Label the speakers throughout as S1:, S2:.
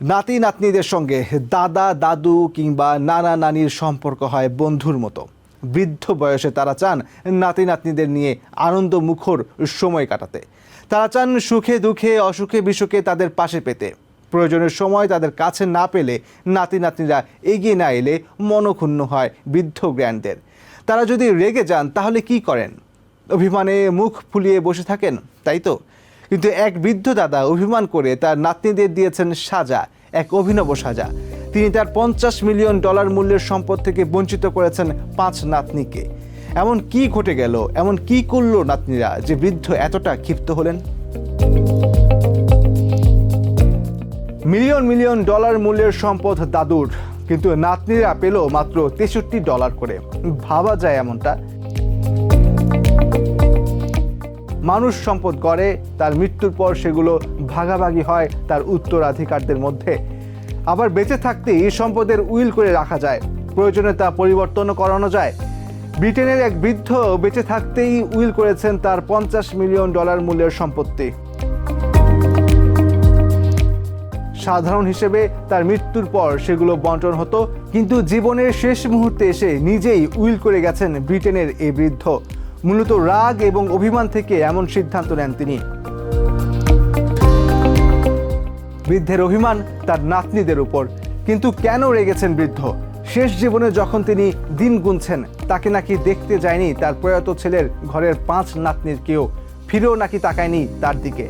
S1: নাতি নাতনিদের সঙ্গে দাদা, দাদু কিংবা নানা নানির সম্পর্ক হয় বন্ধুর মতো। বৃদ্ধ বয়সে তারা চান নাতি নাতনিদের নিয়ে আনন্দ মুখর সময় কাটাতে। তারা চান সুখে দুঃখে, অসুখে বিসুখে তাদের পাশে পেতে। প্রয়োজনের সময় তাদের কাছে না পেলে নাতি নাতনিরা এগিয়ে না এলে মনক্ষুণ্ণ হয় বৃদ্ধ গ্র্যান্ডদের তারা যদি রেগে যান তাহলে কি করেন? অভিমানে মুখ ফুলিয়ে বসে থাকেন, তাই তো? কিন্তু এক বৃদ্ধ দাদা অভিমান করে তার নাতনিদের দিয়েছেন সাজা, এক অভিনব সাজা। তিনি তার পঞ্চাশ মিলিয়ন ডলার মূল্যের সম্পদ থেকে বঞ্চিত করেছেন পাঁচ নাতনিকে। এমন কি ঘটে গেল, এমন কি করল নাতনিরা যে বৃদ্ধ এতটা ক্ষিপ্ত হলেন? মিলিয়ন মিলিয়ন ডলার মূল্যের সম্পদ দাদুর, কিন্তু নাতনিরা পেল মাত্র তেষট্টি ডলার করে। ভাবা যায় এমনটা। মানুষ সম্পদ করে তার মৃত্যুর পর সেগুলো ভাগাভাগি হয় তার উত্তরাধিকারদের মধ্যে। আবার বেঁচে থাকতে এই সম্পদের উইল করে রাখা যায়। প্রয়োজনে তা পরিবর্তনও করানো যায়। ব্রিটেনের এক বৃদ্ধ বেঁচে থাকতেই উইল করেছেন তার পঞ্চাশ মিলিয়ন ডলার মূল্যের সম্পত্তি। সাধারণ হিসেবে তার মৃত্যুর পর সেগুলো বন্টন হতো, কিন্তু জীবনের শেষ মুহূর্তে এসে নিজেই উইল করে গেছেন ব্রিটেনের এই বৃদ্ধ। মূলত রাগ এবং অভিমান থেকে এমন সিদ্ধান্ত নেন তিনি। বৃদ্ধের অভিমান তার নাতনিদের উপর। কিন্তু কেন রেগেছেন বৃদ্ধ? শেষ জীবনে যখন তিনি দিন গুনছেন, তাকে নাকি দেখতে যায়নি তার প্রয়াত ছেলের ঘরের পাঁচ নাতনির কেউ। ফিরেও নাকি তাকায়নি তার দিকে।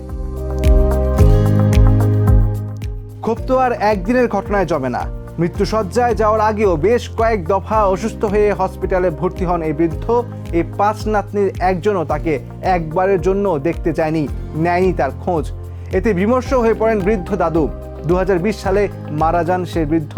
S1: ক্ষোভ তো আর একদিনের ঘটনায় জমে না। মৃত্যুসজ্জায় যাওয়ার আগেও বেশ কয়েক দফা অসুস্থ হয়ে হসপিটালে ভর্তি হন এই বৃদ্ধ। এই পাঁচ নাতনির একজনও তাকে একবারের জন্য দেখতে যায়নি, নেয়নি তার খোঁজ। এতে বিমর্ষ হয়ে পড়েন বৃদ্ধ দাদু। দু সালে মারা যান সে বৃদ্ধ।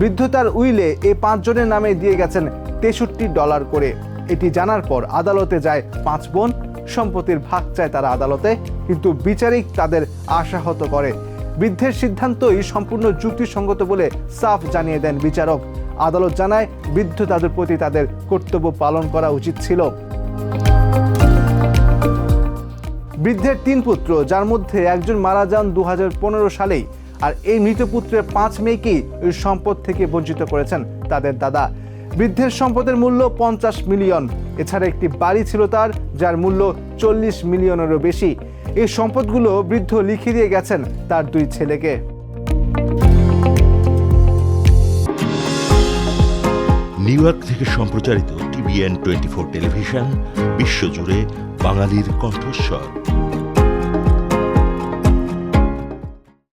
S1: বৃদ্ধ তার উইলে এই পাঁচজনের নামে দিয়ে গেছেন তেষট্টি ডলার করে। এটি জানার পর আদালতে যায় পাঁচ বোন। সম্পত্তির ভাগ চায় তারা আদালতে, কিন্তু বিচারিক তাদের আশাহত করে। বৃদ্ধের সিদ্ধান্তই সম্পূর্ণ যুক্তিসঙ্গত বলে সাফ জানিয়ে দেন বিচারক। আদালত জানায়, বৃদ্ধ তাদের প্রতি তাদের কর্তব্য পালন করা উচিত ছিল। বৃদ্ধের তিন পুত্র, যার মধ্যে একজন মারা যান দু হাজার পনেরো সালেই, আর এই মৃত পুত্রের পাঁচ মেয়েকেই সম্পদ থেকে বঞ্চিত করেছেন তাদের দাদা। বৃদ্ধের সম্পদের মূল্য পঞ্চাশ মিলিয়ন। এছাড়া একটি বাড়ি ছিল তার, যার মূল্য চল্লিশ মিলিয়নেরও বেশি। এই সম্পদগুলো বৃদ্ধ লিখে দিয়ে গেছেন তার দুই ছেলেকে।
S2: নিউ ইয়র্ক থেকে সম্প্রচারিত টিভিএন টোয়েন্টি ফোর টেলিভিশন, বিশ্বজুড়ে বাঙালির কণ্ঠস্বর।